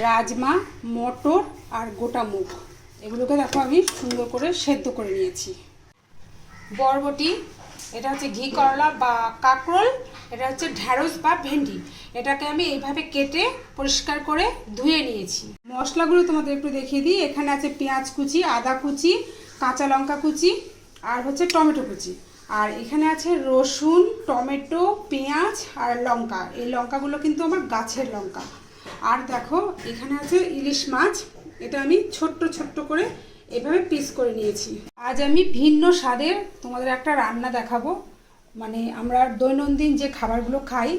রাজমা, মটর আর গোটা মুগ। এগুলোকে দেখো আমি সুন্দর করে সেদ্ধ করে নিয়েছি। বরবটি, এটা হচ্ছে ঘি করলা বা কাঁকরোল, এটা হচ্ছে ঢ্যাঁড়স বা ভেন্ডি। এটাকে আমি এইভাবে কেটে পরিষ্কার করে ধুয়ে নিয়েছি। মশলাগুলো তোমাদের একটু দেখিয়ে দিই। এখানে আছে পেঁয়াজ কুচি, আদা কুচি, কাঁচা লঙ্কা কুচি আর হচ্ছে টমেটো কুচি। আর এখানে আছে রসুন, টমেটো, পেঁয়াজ আর লঙ্কা। এই লঙ্কাগুলো কিন্তু আমার গাছের লঙ্কা। আর দেখো, এখানে আছে ইলিশ মাছ। এটা আমি ছোট্ট ছোট্ট করে এভাবে পিস করে নিয়েছি। আজ আমি ভিন্ন স্বাদের তোমাদের একটা রান্না দেখাবো। মানে আমরা দৈনন্দিন যে খাবারগুলো খাই,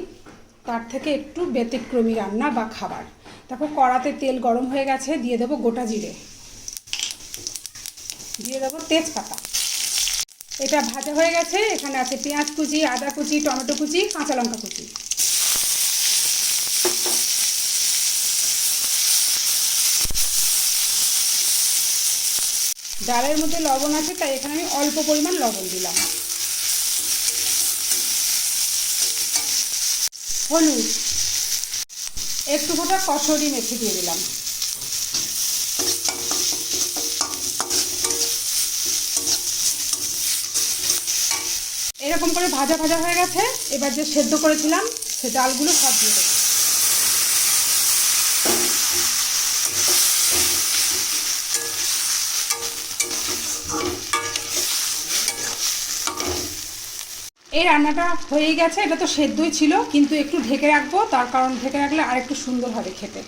তার থেকে একটু ব্যতিক্রমী রান্না বা খাবার। দেখো, কড়াতে তেল গরম হয়ে গেছে, দিয়ে দেবো গোটা জিরে। দিয়ে দেবো তেজপাতা। এটা ভাজা হয়ে গেছে, এখানে আছে পেঁয়াজ কুচি, আদা কুচি, টমেটো কুচি, কাঁচা লঙ্কা কুচি। ডালের মধ্যে লবণ আছে, তাই এখানে আমি অল্প পরিমাণ লবণ দিলাম। হলুদ, একটু ফোটা কসরি মেথি দিয়ে দিলাম। এরকম করে ভাজা ভাজা হয়ে গেছে, এবার যে সেদ্ধ করেছিলাম, সে ডালগুলো সব দিয়ে দেবো। এই রান্নাটা হয়ে গেছে, এটা তো সেদ্ধই ছিল, কিন্তু একটু ঢেকে রাখব, তার কারণ ঢেকে রাখলে আর একটু সুন্দর হবে খেতে।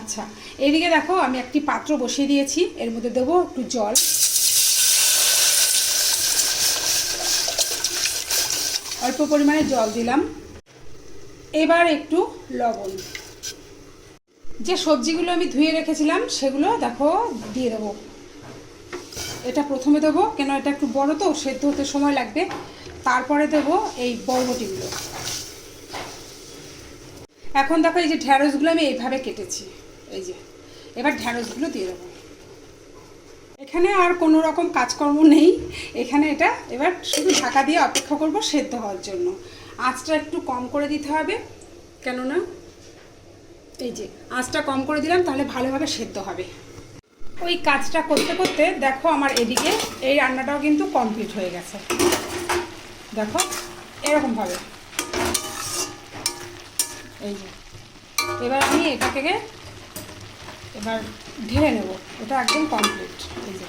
আচ্ছা এদিকে দেখো আমি একটি পাত্র বসিয়ে দিয়েছি, এর মধ্যে দেবো একটু জল। অল্প পরিমাণে জল দিলাম। এবার একটু লবণ। যে সবজিগুলো আমি ধুয়ে রেখেছিলাম, সেগুলো দেখো দিয়ে দেবো। এটা প্রথমে দেবো, কেন এটা একটু বড় তো, সেদ্ধ হতে সময় লাগবে। তারপরে দেবো এই বরবটিগুলো। এখন দেখো এই যে ঢ্যাঁড়সগুলো আমি এইভাবে কেটেছি। এই যে, এবার ঢ্যাঁড়সগুলো দিয়ে দেবো। এখানে আর কোনো রকম কাজকর্ম নেই। এখানে এটা এবার শুধু ঢাকা দিয়ে অপেক্ষা করব সেদ্ধ হওয়ার জন্য। আঁচটা একটু কম করে দিতে হবে, কেননা এই যে আঁচটা কম করে দিলাম, তাহলে ভালোভাবে সেদ্ধ হবে। ওই কাজটা করতে করতে দেখো আমার এদিকে এই রান্নাটাও কিন্তু কমপ্লিট হয়ে গেছে। দেখো এরকমভাবে এই যে। এবার আমি এটাকে এবার ঢেলে নেব। এটা একদম কমপ্লিট এই যে।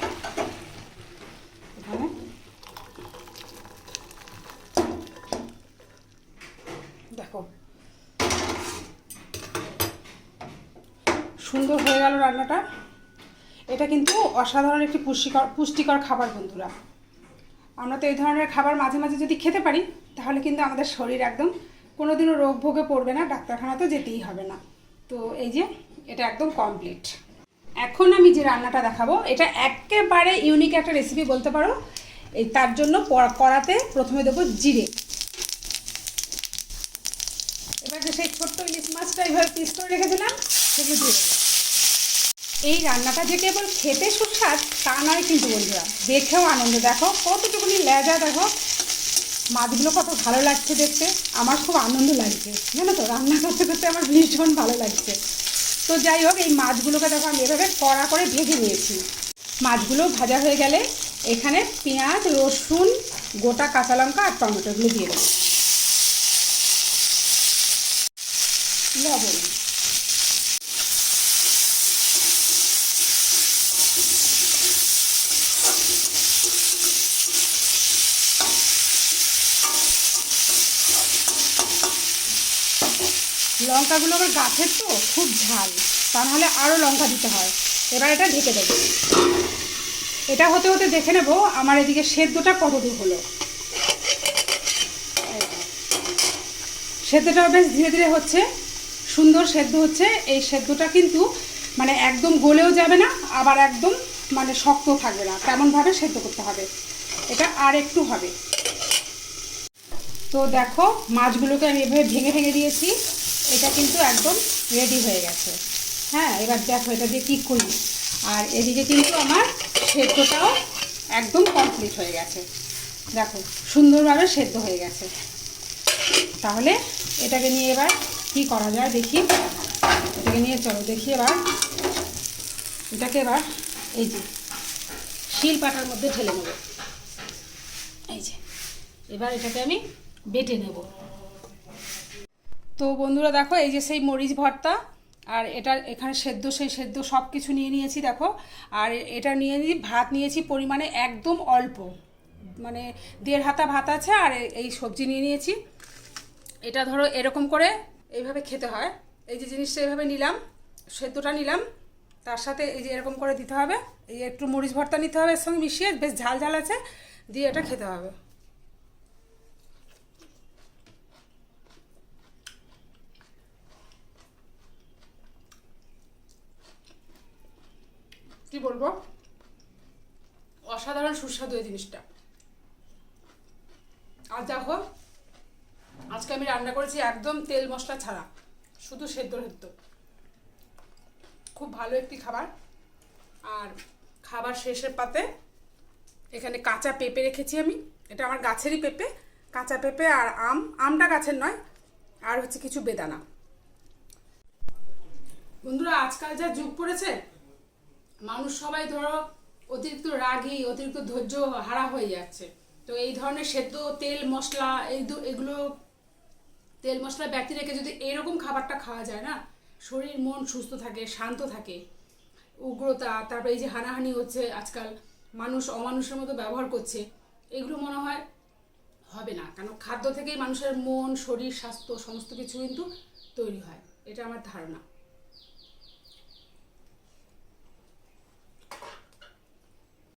দেখো। সুন্দর হয়ে গেল রান্নাটা। এটা কিন্তু অসাধারণ একটি পুষ্টিকর পুষ্টিকর খাবার, বন্ধুরা। আমরা তো এই ধরনের খাবার মাঝে মাঝে যদি খেতে পারি, তাহলে কিন্তু আমাদের শরীর একদম কোনোদিনও রোগ ভোগে পড়বে না ডাক্তারখানা তো যেতেই হবে না। তো এই যে, এটা একদম কমপ্লিট এখন আমি যে রান্নাটা দেখাবো, এটা একেবারে ইউনিক একটা রেসিপি বলতে পারো। এই তার জন্য কড়াতে প্রথমে দেবো জিরে। এবার যে সেই ছোট্ট ইলিশ মাছটা এইভাবে পিস করে রেখেছিলাম, সেগুলো দেবো। এই রান্নাটা যে কেবল খেতে সুস্বাদ, তা নয় কিন্তু বন্ধুরা। দেখেও আনন্দ, দেখো, কতটুকুনি লেজা, দেখো। মাছগুলো কত ভালো লাগছে দেখতে, আমার খুব আনন্দ লাগছে। জানো তো, রান্না করতে করতে আমার ভীষণ ভালো লাগছে। তো যাই হোক, এই মাছগুলোকে দেখো, আমি এভাবে কড়া করে ভেজে নিয়েছি। মাছগুলো ভাজা হয়ে গেলে এখানে পেঁয়াজ, রসুন, গোটা কাঁচা লঙ্কা আর টমেটোগুলো দিয়ে দেবো। লবণ। লঙ্কাগুলো আবার গাছের তো খুব ঝাল তা নাহলে আরও লঙ্কা দিতে হয়। এবার এটা ঢেকে দেবো। এটা হতে হতে দেখে নেব আমার এদিকে সেদ্ধটা কতদূর হলো। সেদ্ধটাও বেশ ধীরে ধীরে হচ্ছে, সুন্দর সেদ্ধ হচ্ছে। এই সেদ্ধটা কিন্তু মানে একদম গলেও যাবে না, আবার একদম মানে শক্ত থাকবে না, তেমনভাবে সেদ্ধ করতে হবে। এটা আর একটু হবে। তো দেখো, মাছগুলোকে আমি এভাবে ভেঙে ভেঙে দিয়েছি। এটা কিন্তু একদম রেডি হয়ে গেছে। হ্যাঁ এবার দেখো এটা দিয়ে কী করি আর এদিকে কিন্তু আমার সেদ্ধটাও একদম কমপ্লিট হয়ে গেছে। দেখো, সুন্দরভাবে সেদ্ধ হয়ে গেছে। তাহলে এটাকে নিয়ে এবার কি করা যায় দেখি? এটাকে নিয়ে চলো দেখি এবার। এটাকে এবার এই যে শিল পাটার মধ্যে ঢেলে নেব। এই যে, এবার এটাকে আমি বেটে নেব। তো বন্ধুরা দেখো, এই যে সেই মরিচ ভর্তা, আর এটা এখানে সেদ্ধ, সেই সেদ্ধ সব কিছু নিয়ে নিয়েছি, দেখো। আর এটা নিয়ে নিয়ে ভাত নিয়েছি পরিমাণে একদম অল্প। মানে দেড় হাতা ভাত আছে, আর এই সবজি নিয়ে নিয়েছি। এটা ধরো এরকম করে এইভাবে খেতে হয়। এই যে জিনিসটা এইভাবে নিলাম, সেদ্ধটা নিলাম, তার সাথে এই যে এরকম করে দিতে হবে। এই একটু মরিচ ভর্তা নিতে হবে, এর সঙ্গে মিশিয়ে বেশ ঝাল ঝাল আছে, দিয়ে এটা খেতে হবে। কি বলব? অসাধারণ সুস্বাদু এই জিনিসটা। আর দেখো আজকে আমি রান্না করেছি একদম তেল মশলা ছাড়া, শুধু সেদ্ধ সেদ্ধ। খুব ভালো একটি খাবার। আর খাবার শেষের পাতে এখানে কাঁচা পেঁপে রেখেছি আমি। এটা আমার গাছেরই পেঁপে, কাঁচা পেঁপে আর আম। আমটা গাছের নয়, আর হচ্ছে কিছু বেদানা। বন্ধুরা, আজকাল যা যুগ পড়েছে মানুষ সবাই ধরো অতিরিক্ত রাগী, অতিরিক্ত ধৈর্য হারা হয়ে যাচ্ছে। তো এই ধরনের সেদ্ধ তেল মশলা, এই এগুলো তেল মশলা ব্যক্তি রেখে যদি এরকম খাবারটা খাওয়া যায় না, শরীর, মন সুস্থ থাকে, শান্ত থাকে, উগ্রতা, তারপরে এই যে হানাহানি হচ্ছে আজকাল, মানুষ অমানুষের মতো ব্যবহার করছে, এগুলো মনে হয় হবে না। কারণ খাদ্য থেকেই মানুষের মন, শরীর, স্বাস্থ্য, সমস্ত কিছু কিন্তু তৈরি হয়। এটা আমার ধারণা।